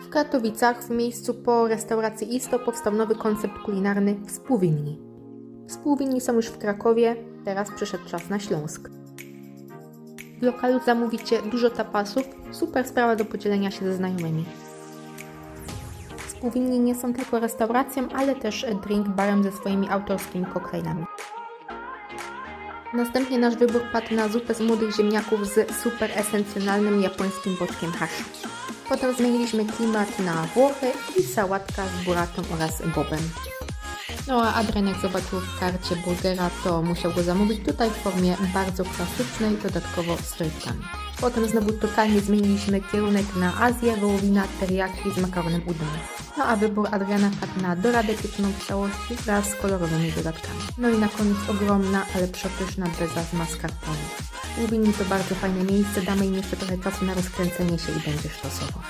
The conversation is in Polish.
W Katowicach, w miejscu po restauracji Isto, powstał nowy koncept kulinarny współwinni. Współwinni są już w Krakowie, teraz przyszedł czas na Śląsk. W lokalu zamówicie dużo tapasów, super sprawa do podzielenia się ze znajomymi. Współwinni nie są tylko restauracją, ale też drink barem ze swoimi autorskimi koktajlami. Następnie nasz wybór padł na zupę z młodych ziemniaków z super esencjonalnym japońskim boczkiem hashi. Potem zmieniliśmy klimat na Włochy i sałatka z buratą oraz bobem. No a Adrian jak zobaczył w karcie burgera, to musiał go zamówić tutaj w formie bardzo klasycznej, dodatkowo z frytkami. Potem znowu totalnie zmieniliśmy kierunek na Azję, wołowina, teriyaki z makaronem udon. No a wybór Adriana padł na doradę pieczoną w całości wraz z kolorowymi dodatkami. No i na koniec ogromna, ale przepyszna beza z mascarpone. Lubini to bardzo fajne miejsce, damy im jeszcze trochę czasu na rozkręcenie się i będzie sztosowo.